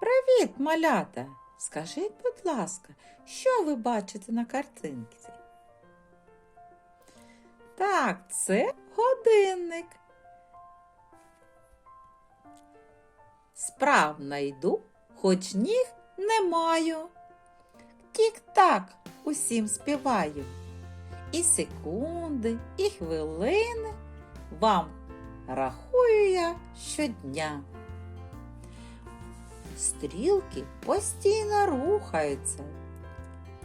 Привіт, малята! Скажіть, будь ласка, що ви бачите на картинці? Так, це годинник. Справно йду, хоч ніг не маю. Тік-так усім співаю. І секунди, і хвилини вам рахую я щодня. Стрілки постійно рухаються.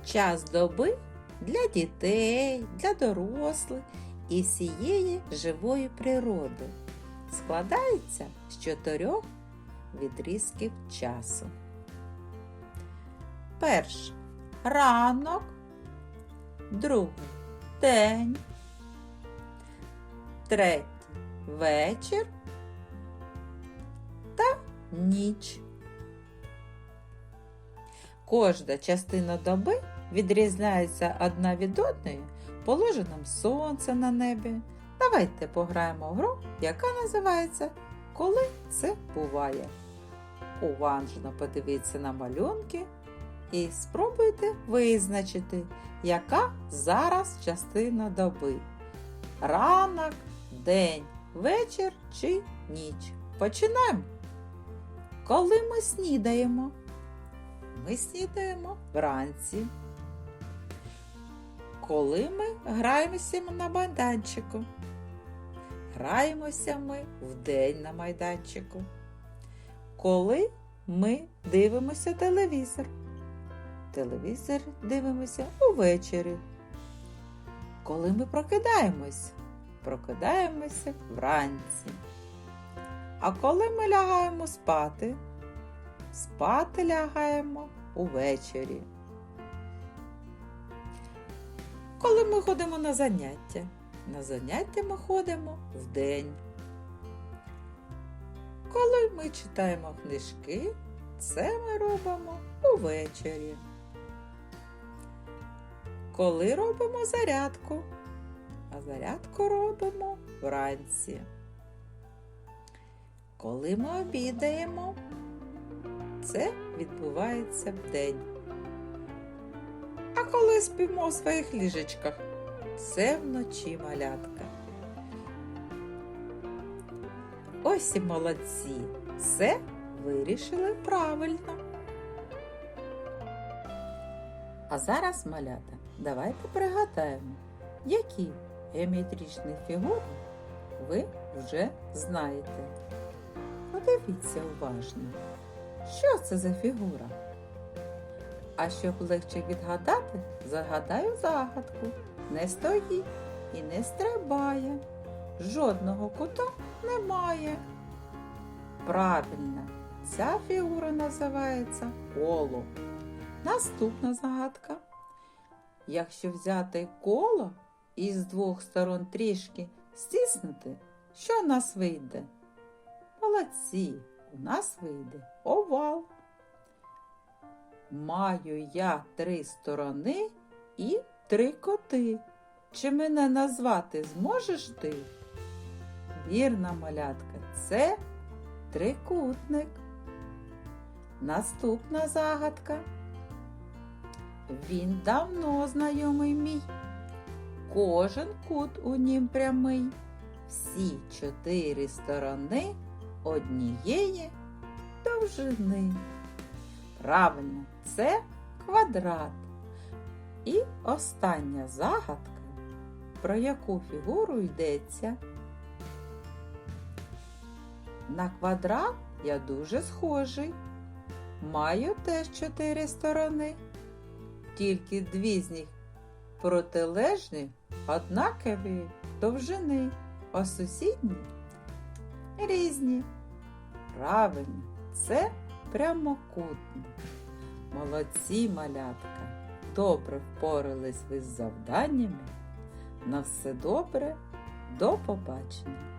Час доби для дітей, для дорослих і всієї живої природи складається з чотирьох відрізків часу. Перший ранок, другий день, третій вечір та ніч. Кожна частина доби відрізняється одна від одної положенням сонця на небі. Давайте пограємо в гру, яка називається Коли це буває. Уважно подивіться на малюнки і спробуйте визначити, яка зараз частина доби. Ранок, день, вечір чи ніч. Починаємо. Коли ми снідаємо? Ми снідаємо вранці. Коли ми граємося на майданчику? Граємося ми вдень на майданчику. Коли ми дивимося телевізор? Телевізор дивимося увечері. Коли ми прокидаємось? Прокидаємося вранці. А коли ми лягаємо спати? Спати лягаємо увечері. Коли ми ходимо на заняття? На заняття ми ходимо вдень. Коли ми читаємо книжки, це ми робимо увечері. Коли робимо зарядку, а зарядку робимо вранці. Коли ми обідаємо, це відбувається вдень. А коли спимо в своїх ліжечках, це вночі малятка. Ось і молодці. Все вирішили правильно. А зараз, малята, давайте пригадаємо, які геометричні фігури ви вже знаєте. Подивіться уважно. Що це за фігура? А щоб легше відгадати, загадаю загадку. Не стоїть і не стрибає. Жодного кута немає. Правильно, ця фігура називається коло. Наступна загадка. Якщо взяти коло і з двох сторон трішки стиснути, що в нас вийде? Молодці, у нас вийде овал. Маю я три сторони і три коти. Чи мене назвати зможеш ти? Вірна малятка, це трикутник. Наступна загадка. Він давно знайомий мій. Кожен кут у нім прямий. Всі чотири сторони однієї довжини. Правильно, це квадрат. І остання загадка, про яку фігуру йдеться. На квадрат я дуже схожий. Маю теж чотири сторони. Тільки дві з них протилежні, однакові довжини, а сусідні різні. Правильно, це прямокутник. Молодці малятка. Добре впорались ви з завданнями. На все добре, до побачення!